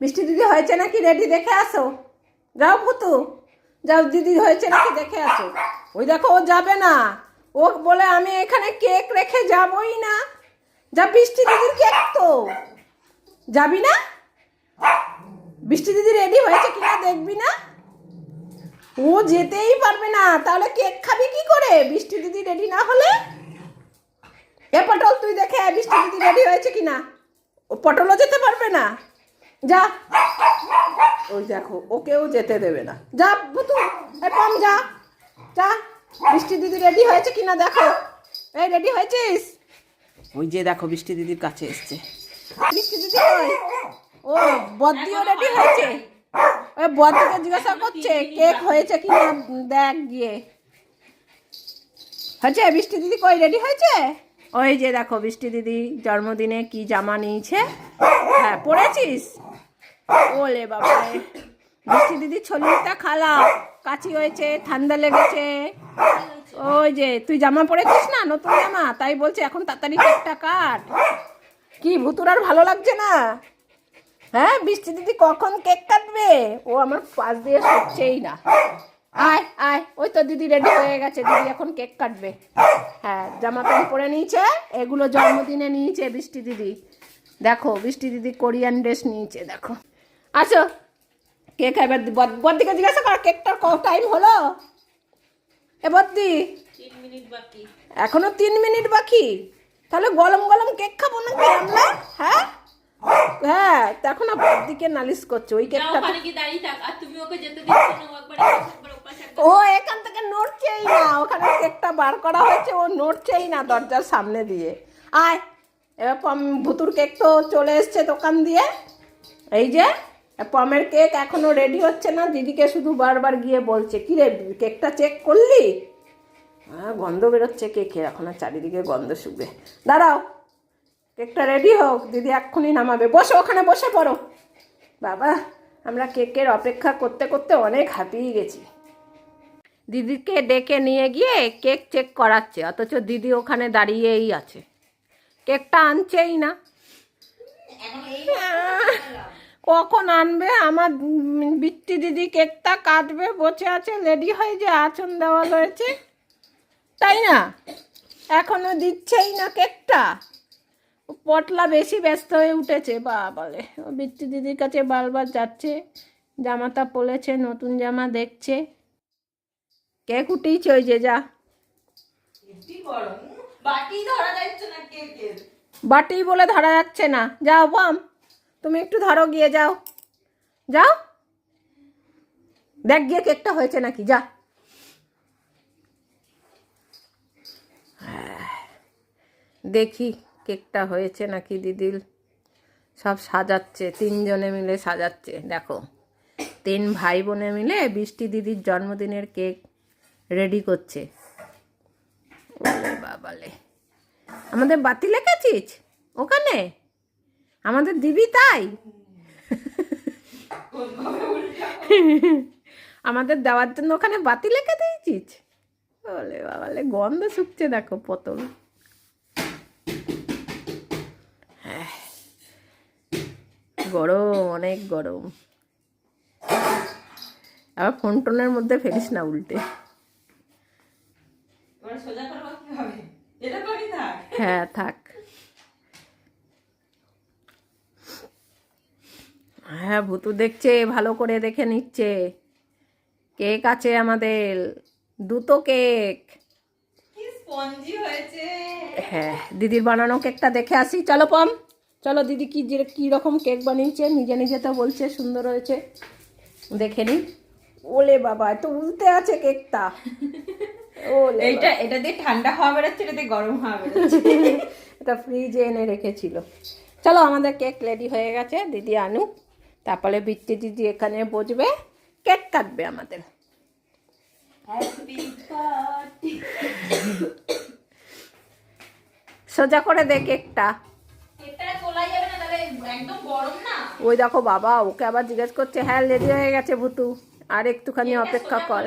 বৃষ্টি দিদি হয়েছে নাকি রেডি? দেখে আসো। যাও ভুতু। যাও, দিদি হয়েছে নাকি দেখে আসো। ওই দেখো, ও যাবে না। ও বলে, আমি এখানে কেক রেখে যাবই না। যা বৃষ্টি দিদির কেক তো। যাবি না? বৃষ্টি দিদি রেডি হয়েছে কিনা দেখবি না? ও যেতেই পারবে না। তাহলে কেক খাবি কি করে? বৃষ্টি দিদি রেডি না হলে? এ পটল, তুই দেখে বৃষ্টি দিদি রেডি হয়েছে কিনা। ও পটলও যেতে পারবে না। যা। ওই দেখো ওকেও যেতে দেবে না। যা বুতু পাম যা। যা। বৃষ্টি দিদি রেডি হয়েছে কিনা দেখো। এই রেডি হয়েছিস? ওই যে দেখো বৃষ্টি দিদির কাছে এসছে। বৃষ্টি দিদি কই? ও বদ্দিও রেডি হয়েছে? ওই বদ্দিকে জিজ্ঞাসা করছে কেক হয়েছে কিনা দেখ গিয়ে। হয়েছে? বৃষ্টি দিদি কই রেডি হয়েছে? ওই যে দেখো বৃষ্টি দিদি জন্মদিনে কি জামা নিয়েছে? হ্যাঁ পড়েছিস? ওলে বাবা রে। বৃষ্টি দিদি ছলিটা খালা কাচি হয়েছে, ঠান্ডা লেগেছে। ওই যে, তুই জামা পরেছিস না? নতুন জামা? তাই বলছে, এখন তাড়াতাড়ি কেকটা কাট। কি, ভুতুর আর ভালো লাগছে না? হ্যাঁ বৃষ্টি দিদি কখন কেক কাটবে? ও আমার পাশ দিয়ে সরছেই না। আয় আয়, ওই তো দিদি রেডি হয়ে গেছে। দিদি এখন কেক কাটবে। হ্যাঁ জামা প্যান্ট পরে নিয়েছে, এগুলো জন্মদিনে নিয়েছে বৃষ্টি দিদি। দেখো, বৃষ্টি দিদি কোরিয়ান ড্রেস নিয়েছে, দেখো। আসো। কেক এবার বদ- বদ্দিকে জিজ্ঞাসা কর কেকটার ক টাইম হলো? এ বদ্দি তিন মিনিট বাকি। এখনও তিন মিনিট বাকি? তাহলে গরম গরম কেক খাব নাকি আমরা? হ্যাঁ? হ্যাঁ দেখো না বদ্দিকে নালিশ করছে ওই কেকটা ওখানে কি দাঁড়িয়ে থাক আর তুমি ওকে যেতে দিচ্ছ না ও একবার একবার ওপাশ ও এখান থেকে নড়ছেই না ওখানে কেকটা বার করা হয়েছে ও নড়ছেই না দরজার সামনে দিয়ে। আয় এবার ভুতুর কেক তো চলে এসছে দোকান দিয়ে। এই যে পমের কেক এখনও রেডি হচ্ছে না দিদিকে শুধু বারবার গিয়ে বলছে কি রে কেকটা চেক করলি? হ্যাঁ গন্ধ বেরোচ্ছে কেকের এখন আর চারিদিকে গন্ধ শুকবে। দাঁড়াও কেকটা রেডি হোক দিদি এক্ষুনি নামাবে। বসো ওখানে বসে পড়ো। বাবা আমরা কেকের অপেক্ষা করতে করতে অনেক হাঁপিয়ে গেছি। দিদিকে ডেকে নিয়ে গিয়ে কেক চেক করাচ্ছে অথচ দিদি ওখানে দাঁড়িয়েই আছে। কেকটা আনছেই না। কখন আনবে? আমার বৃত্তি দিদি কেকটা কাটবে বসে আছে রেডি হয়ে যে আচন দেওয়া হয়েছে তাই না? এখনও দিচ্ছেই না কেকটা। পটলা বেশি ব্যস্ত হয়ে উঠেছে বা বলে ও বৃত্তি দিদির কাছে বারবার যাচ্ছে জামাটা পরেছে নতুন জামা দেখছে। কেক উঠেইছে ওই যে যা। বাটি বলে ধরা যাচ্ছে না। যাও বাম তুমি একটু ধরো, গিয়ে যাও। যাও। দেখ, গিয়ে কেকটা হয়েছে নাকি, যা। দেখি কেকটা হয়েছে নাকি দিদির সব সাজাচ্ছে, তিনজনে মিলে সাজাচ্ছে। দেখো, তিন ভাই বোনে মিলে বৃষ্টি দিদির জন্মদিনের কেক রেডি করছে। বাবালে। আমাদের বাতি লেখেছিস ওখানে? আমাদের দিবি তাই? আমাদের দেওয়ার জন্য ওখানে বাতি লেখে দিয়েছিস? বলে বাবালে গন্ধ শুকছে দেখো পটল হ্যাঁ। গরম অনেক গরম। আবার ফোন টোনের মধ্যে ফেলিস না উল্টে। হ্যাঁ থাক। হ্যাঁ ভুতু দেখছে ভালো করে দেখে নিচ্ছে। কেক আছে আমাদের দুটো কেক। কি স্পঞ্জি হয়েছে। হ্যাঁ দিদির বানানো কেকটা দেখে আসি। চলো পম। চলো দিদি কি যে কী রকম কেক বানিয়েছে নিজে নিজে তো বলছে সুন্দর হয়েছে। দেখে নি। ওলে বাবা এত উল্টে আছে কেকটা। ওলে এইটা এটা দিয়ে ঠান্ডা হাওয়া বেরোচ্ছে এটা দিয়ে গরম হাওয়া বেরোচ্ছে। এটা ফ্রিজে এনে রেখেছিল। চলো আমাদের কেক রেডি হয়ে গেছে দিদি আনুক। তারপরে বৃত্তি দিদি এখানে বসবে কেক কাটবে আমাদের। সোজা করে দে কেকটা। ওই দেখো বাবা ওকে আবার জিজ্ঞেস করছে হ্যাঁ রেডি হয়ে গেছে ভুতু। আর একটুখানি অপেক্ষা কর।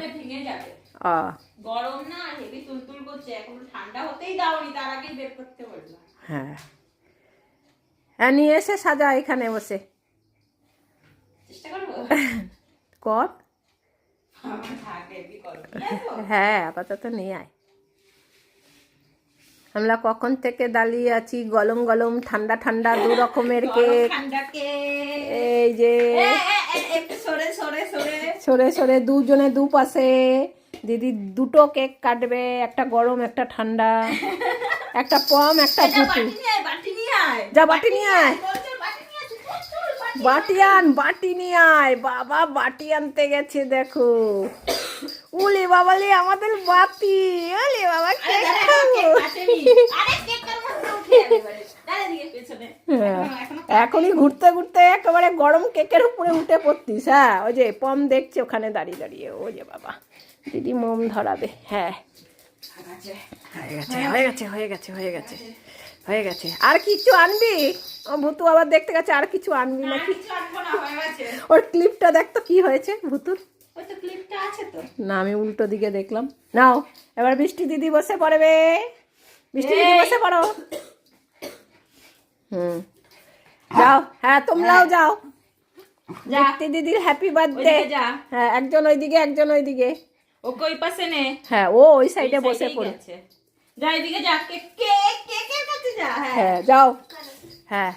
হ্যাঁ। হ্যাঁ নিয়ে এসে সাজা এখানে বসে। কর? হ্যাঁ আপাতত নিয়ে আয়। আমরা কখন থেকে দাঁড়িয়ে আছি? গরম গরম ঠান্ডা ঠান্ডা দু রকমের কেক এই যে সরে সরে সরে। সরে সরে দুজনে দু পাশে দিদি দুটো কেক কাটবে একটা গরম একটা ঠান্ডা একটা পম একটা যা বাটি নিয়ে আয় চল, চল, বাটি নিয়ে আসি চল, বাটি। নিয়ে আয়। বাবা বাটি আনতে গেছে দেখো। উলি বাবালি আমাদের বাতি ওলে বাবা কেক খাব। হ্যাঁ, এখনো- এখনও এখনই ঘুরতে ঘুরতে একেবারে গরম কেকের উপরে উঠে পড়তিস হ্যাঁ? ওই যে পম দেখছে ওখানে দাঁড়িয়ে দাঁড়িয়ে। ও যে বাবা দিদি মোম ধরাবে হ্যাঁ। হয়ে গেছে হয়ে গেছে হয়ে গেছে। হয়ে গেছে। হয়ে গেছে। আর কিছু আনবি? ও ভুতু আবার দেখতে গেছে আর কিছু আনবি না, নাকি? হয়ে। ওর ক্লিপটা দেখ তো কি হয়েছে ভুতুর? ওই তো ক্লিপটা আছে তো। না আমি উল্টো দিকে দেখলাম। নাও এবার বৃষ্টি দিদি বসে পড়বে। বৃষ্টি দিদি বসে পড়ো। হুম। যাও হ্যাঁ তোমরাও যাও। যা। বৃষ্টি দিদির হ্যাপি বার্থডে যা। হ্যাঁ একজন ওইদিকে একজন ওইদিকে। ওকে ওই পাশে নে। হ্যাঁ ও ওই সাইডে বসে সাইডেই পড়ে। গেছে। যা এদিকে যা। কেক কেক কেকের কাছে যা? হ্যাঁ। হ্যাঁ যাও। হ্যাঁ।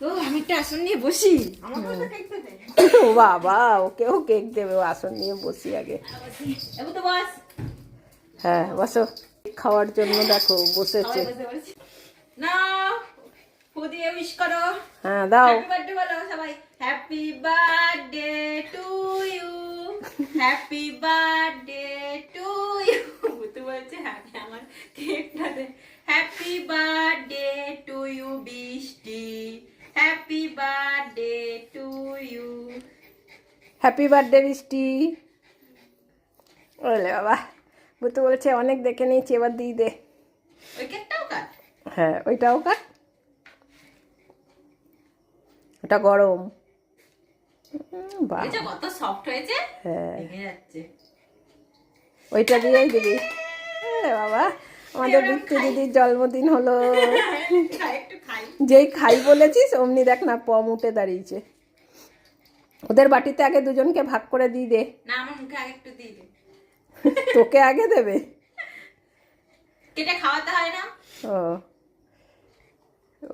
তো আমি একটা আসন নিয়ে বসি। আমার কাছে ও বাবা ওকেও কেক দেবে ও আসন নিয়ে বসি আগে। তো বস। হ্যাঁ বসো। খাওয়ার জন্য দেখো বসেছে। না দিয়ে উইশ করো। হ্যাঁ দাও। হ্যাপি বার্থডে বলো সবাই। Happy birthday to you happy birthday to বলছে হ্যাপি আমার কেকটা দে। Happy birthday to you Brishti happy birthday to you happy birthday Brishti ওলে বাবা বুতু বলছে অনেক দেখে নিয়েছি এবার দিয়ে দে। ওই কেকটাও কাট? হ্যাঁ ওইটাও কাট। ওটা গরম। কত সফট হয়েছে? হ্যাঁ। ওইটা দিয়েই দিবি। বাবা? আমাদের বৃত্তি দিদির জন্মদিন হলো। খাই। যেই খাই বলেছিস অমনি দেখ না পম উঠে দাঁড়িয়েছে। ওদের বাটিতে আগে দুজনকে ভাগ করে দিয়ে দে। না আমার মুখে আগে একটু দিয়ে দে। তোকে আগে দেবে? কেটে খাওয়াতে হয় না? ও।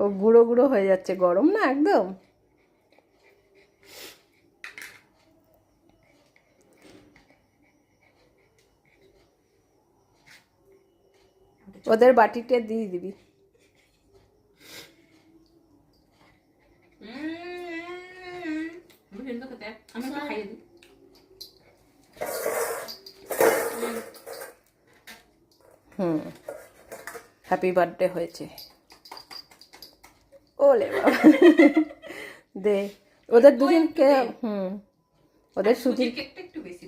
ও গুঁড়ো গুঁড়ো হয়ে যাচ্ছে গরম না একদম? ওদের বাটিতে দিয়ে দিবি। হুম হ্যাপি বার্থডে হয়েছে। ওলে দে ওদের দুজনকে হুম ওদের সুজির কেকটা একটু বেশি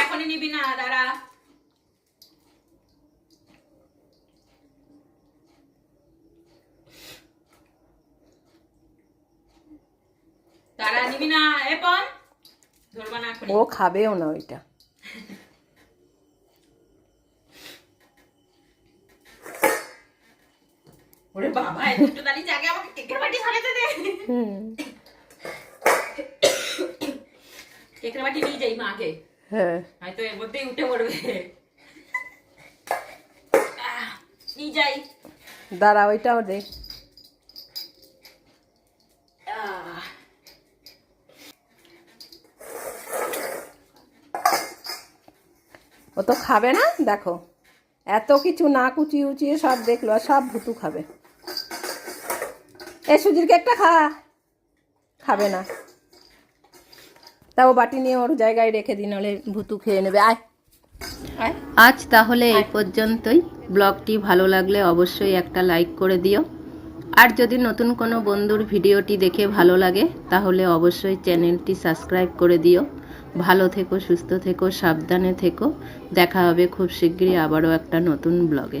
এখনই নিবি না দাঁড়া। দাঁড়া নিবি না এ পন ধরবা না ও খাবেও না ওইটা। ওরে বাবা দাঁড়িয়ে আগে আমাকে কেকের বাটি সাজাতে দে। কেকের বাটি নিয়ে যাই মা আগে। হ্যাঁ। হয়তো এর মধ্যেই উঠে পড়বে। নিয়ে যাই। দাঁড়া ওইটাও দে। ও তো খাবে না? দেখো। এত কিছু না কুচিয়ে উচিয়ে সব দেখল আর সব ভুতু খাবে। এ, সুজির কেকটা খা। খাবে না। তাও বাটি নিয়ে ওর জায়গায় রেখে দিন হলে ভুতু খেয়ে নেবে। আয়। আয়। আজ তাহলে এই পর্যন্তই। ব্লগটি ভালো লাগলে অবশ্যই একটা লাইক করে দিও। আর যদি নতুন কোনো বন্ধুর ভিডিওটি দেখে ভালো লাগে, তাহলে অবশ্যই চ্যানেলটি সাবস্ক্রাইব করে দিও। ভালো থেকো সুস্থ থেকো সাবধানে থেকো। দেখা হবে খুব শিগগিরই আবারও একটা নতুন ব্লগে